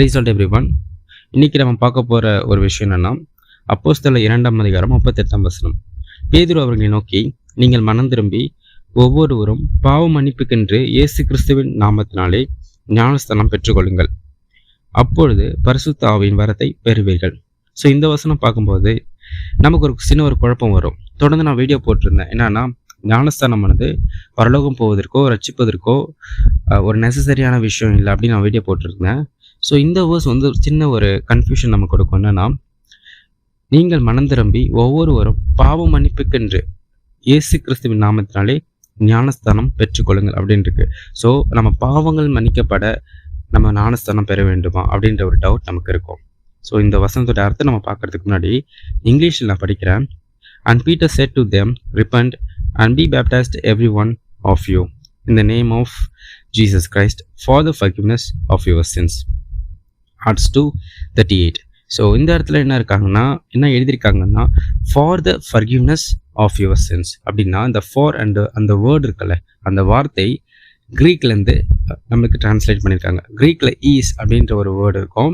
ரீசல்ட் every one இன்றைக்கி நம்ம பார்க்க போகிற ஒரு விஷயம் என்னென்னா அப்போஸ்தல இரண்டாம் அதிகாரம் முப்பத்தெட்டாம் வசனம். பேதுரு அவர்களை நோக்கி நீங்கள் மனம் திரும்பி ஒவ்வொருவரும் பாவ மன்னிப்புக்கென்று இயேசு கிறிஸ்துவின் நாமத்தினாலே ஞானஸ்தானம் பெற்றுக்கொள்ளுங்கள். அப்பொழுது பரிசுத்த ஆவியின் வரத்தை பெறுவீர்கள். ஸோ இந்த வசனம் பார்க்கும்போது நமக்கு ஒரு சின்ன ஒரு குழப்பம் வரும். தொடர்ந்து நான் வீடியோ போட்டிருந்தேன். என்னன்னா ஞானஸ்தானமானது பரலோகம் போவதற்கோ ரட்சிப்பதற்கோ ஒரு நெசசரியான விஷயம் இல்லை அப்படின்னு நான் வீடியோ போட்டிருந்தேன். ஸோ இந்த வேர்ஸ் வந்து ஒரு சின்ன ஒரு கன்ஃபியூஷன் நமக்கு கொடுக்கும். என்னன்னா நீங்கள் மனம் திரும்பி ஒவ்வொருவரும் பாவ மன்னிப்புக்கென்று இயேசு கிறிஸ்துவின் நாமத்தினாலே ஞானஸ்தானம் பெற்றுக்கொள்ளுங்கள் அப்படின்ட்டு இருக்கு ஸோ நம்ம பாவங்கள் மன்னிக்கப்பட நம்ம ஞானஸ்தானம் பெற வேண்டுமா அப்படின்ற ஒரு டவுட் நமக்கு இருக்கும். ஸோ இந்த வசனத்தோட அர்த்தம் நம்ம பார்க்கறதுக்கு முன்னாடி இங்கிலீஷில் நான் படிக்கிறேன். And Peter said to them repent and be baptized every one of you in the name of Jesus Christ for the forgiveness of your sins Acts two thirty eight so இந்த இடத்துல என்ன இருக்காங்கன்னா என்ன எழுதியிருக்காங்கன்னா for the forgiveness of your sins அப்படின்னா இந்த for and அந்த word இருக்குல்ல அந்த வார்த்தை க்ரீக்லேருந்து நம்மளுக்கு டிரான்ஸ்லேட் பண்ணியிருக்காங்க. க்ரீக்கில் ஈஸ் அப்படின்ற ஒரு வேர்டு இருக்கும்.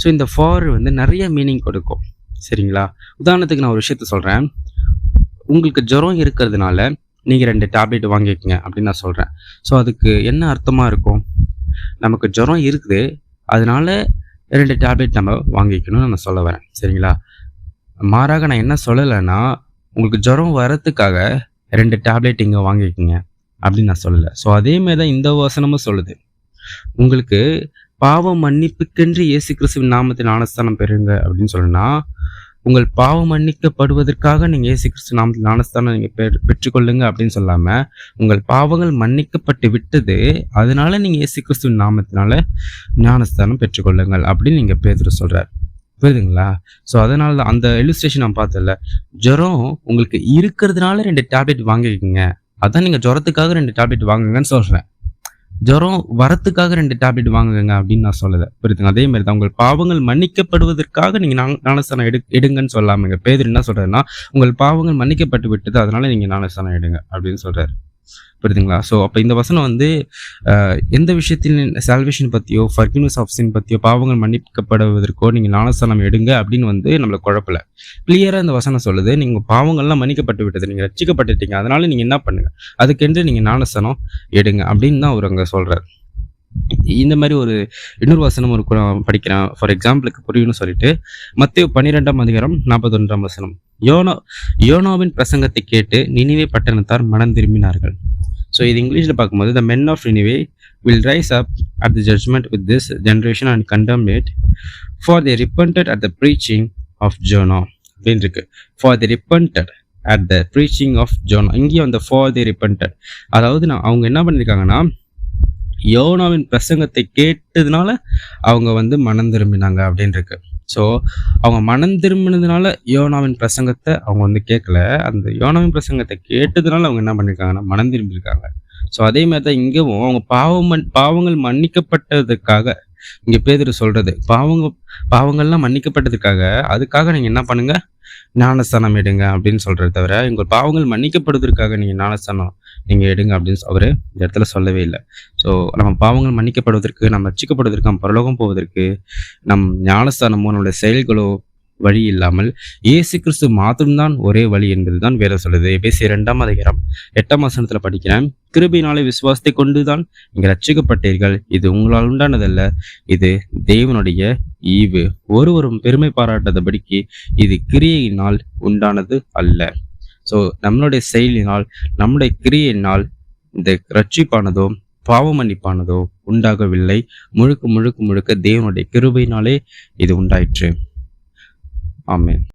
ஸோ இந்த ஃபார் வந்து நிறைய மீனிங் கொடுக்கும். சரிங்களா? உதாரணத்துக்கு நான் ஒரு விஷயத்த சொல்கிறேன் உங்களுக்கு ஜுரம் இருக்கிறதுனால நீங்கள் ரெண்டு டேப்லெட் வாங்கிக்கோங்க அப்படின்னு நான் சொல்கிறேன் ஸோ அதுக்கு என்ன அர்த்தமாக இருக்கும்? நமக்கு ஜுரம் இருக்குது. அதனால ரெண்டு டேப்லெட் நம்ம வாங்கிக்கணும்னு நான் சொல்ல வரேன். சரிங்களா? மாறாக நான் என்ன சொல்லலைன்னா உங்களுக்கு ஜுரம் வரத்துக்காக ரெண்டு டேப்லெட் இங்கே வாங்கிக்கோங்க அப்படின்னு நான் சொல்லலை. ஸோ அதே மாதிரி தான் இந்த வசனமும் சொல்லுது. உங்களுக்கு பாவம் மன்னிப்புக்கென்று இயேசு கிறிஸ்துவின் நாமத்தில் ஆனஸ்தானம் பெறுங்க அப்படின்னு சொல்லணும்னா உங்கள் பாவம் மன்னிக்கப்படுவதற்காக நீங்கள் இயேசு கிறிஸ்து நாமத்தில் ஞானஸ்தானம் நீங்கள் பெ பெற்றுக்கொள்ளுங்க அப்படின்னு சொல்லாமல் உங்கள் பாவங்கள் மன்னிக்கப்பட்டு விட்டது அதனால நீங்கள் இயேசு கிறிஸ்து நாமத்தினால ஞானஸ்தானம் பெற்றுக்கொள்ளுங்கள் அப்படின்னு நீங்கள் பேதுரு சொல்கிறார் புரியுதுங்களா? ஸோ அதனால தான் அந்த இலுஸ்ட்ரேஷன் நான் பார்த்தல ஜுரம் உங்களுக்கு இருக்கிறதுனால ரெண்டு டேப்லெட் வாங்கிக்கோங்க. அதான் நீங்கள் ஜுரத்துக்காக ரெண்டு டேப்லெட் வாங்குங்கன்னு சொல்கிறேன் ஜுரம் வரத்துக்காக ரெண்டு டேப்லெட் வாங்குங்க அப்படின்னு நான் சொல்லலை. புரியுதுங்க அதே மாதிரி தான் உங்கள் பாவங்கள் மன்னிக்கப்படுவதற்காக நீங்கள் நான் ஞானஸ்தானம் எடு எடுங்கன்னு சொல்லாமங்க. பேதர் என்ன சொல்கிறதுன்னா உங்கள் பாவங்கள் மன்னிக்கப்பட்டு விட்டது அதனால நீங்கள் ஞானஸ்தானம் எடுங்க அப்படின்னு சொல்கிறாரு புரியுதுங்களா? ஸோ அப்போ இந்த வசனம் வந்து எந்த விஷயத்தில் சால்வேஷன் பற்றியோ ஃபர்கினஸ் ஆஃப் சின் பற்றியோ பாவங்கள் மன்னிக்கப்படுவதற்கோ நீங்கள் ஞானஸ்தானம் எடுங்க அப்படின்னு வந்து நம்மளை குழப்பல. கிளியராக இந்த வசனம் சொல்லுது. நீங்கள் பாவங்கள்லாம் மன்னிக்கப்பட்டு விட்டது. நீங்கள் ரட்சிக்கப்பட்டுட்டீங்க. அதனால நீங்கள் என்ன பண்ணுங்க? அதுக்கென்று நீங்கள் ஞானஸ்தானம் எடுங்க அப்படின்னு தான் அவர் அங்கே சொல்கிறார் இந்த மாதிரி ஒரு இன்னொரு வசனம் ஒரு படிக்கிறேன். ஃபார் எக்ஸாம்பிளுக்கு புரியும்னு சொல்லிட்டு மத்திய பன்னிரெண்டாம் அதிகாரம் நாற்பத்தொன்றாம் வசனம். யோனோ யோனோவின் பிரசங்கத்தை கேட்டு நினிவே பட்டணத்தார் மனம் திரும்பினார்கள். ஸோ இது இங்கிலீஷில் பார்க்கும்போது the men of Nineveh will rise up at the judgment with this generation and condemn it for the repented at the preaching of Jonah அப்படின்னு இருக்கு. For the repented at the preaching of Jonah இங்கேயும் அந்த for the ரிப்பன்டட் அதாவது நான் அவங்க என்ன பண்ணியிருக்காங்கன்னா யோனாவின் பிரசங்கத்தை கேட்டதுனால அவங்க வந்து மனம் திரும்பினாங்க அப்படின்னு இருக்கு. ஸோ அவங்க மனம் திரும்பினதுனால யோனாவின் பிரசங்கத்தை அவங்க வந்து கேட்கல. அந்த யோனாவின் பிரசங்கத்தை கேட்டதுனால அவங்க என்ன பண்ணியிருக்காங்கன்னா மனம் திரும்பியிருக்காங்க. ஸோ அதே மாதிரி தான் இங்கேவும் அவங்க பாவம் பாவங்கள் மன்னிக்கப்பட்டதுக்காக இங்கே பேதுரு சொல்றது பாவங்க பாவங்கள்லாம் மன்னிக்கப்பட்டதுக்காக அதுக்காக நீங்கள் என்ன பண்ணுங்கள் ஞானஸ்தானம் எடுங்க அப்படின்னு சொல்கிறத தவிர உங்கள் பாவங்கள் மன்னிக்கப்படுவதற்காக நீங்கள் ஞானஸ்தானம் நீங்கள் எடுங்க அப்படின்னு அவர் இந்த இடத்துல சொல்லவே இல்லை. ஸோ நம்ம பாவங்கள் மன்னிக்கப்படுவதற்கு நம்ம ரட்சிக்கப்படுவதற்கு நம்ம பரலோகம் போவதற்கு நம் ஞானஸ்தானமோ நம்மளுடைய செயல்களோ வழி இல்லாமல் இயேசு கிறிஸ்து மாத்திரம்தான் ஒரே வழி என்பதுதான் வேலை சொல்லுது. பேசி இரண்டாம் அதிகாரம் எட்டாம் வசனத்துல படிக்கிறேன். கிருபையினாலே விசுவாசத்தை கொண்டுதான் நீங்க ரட்சிக்கப்பட்டீர்கள் இது உங்களால் உண்டானதல்ல. இது தேவனுடைய ஈவு. ஒருவரும் பெருமை பாராட்டாதபடிக்கு இது கிரியையினால் உண்டானது அல்ல. ஸோ நம்மளுடைய செயலினால் நம்முடைய கிரியையினால் இந்த ரட்சிப்பானதோ பாவ மன்னிப்பானதோ உண்டாகவில்லை. முழுக்க முழுக்க முழுக்க தேவனுடைய கிருபையினாலே இது உண்டாயிற்று. Amen.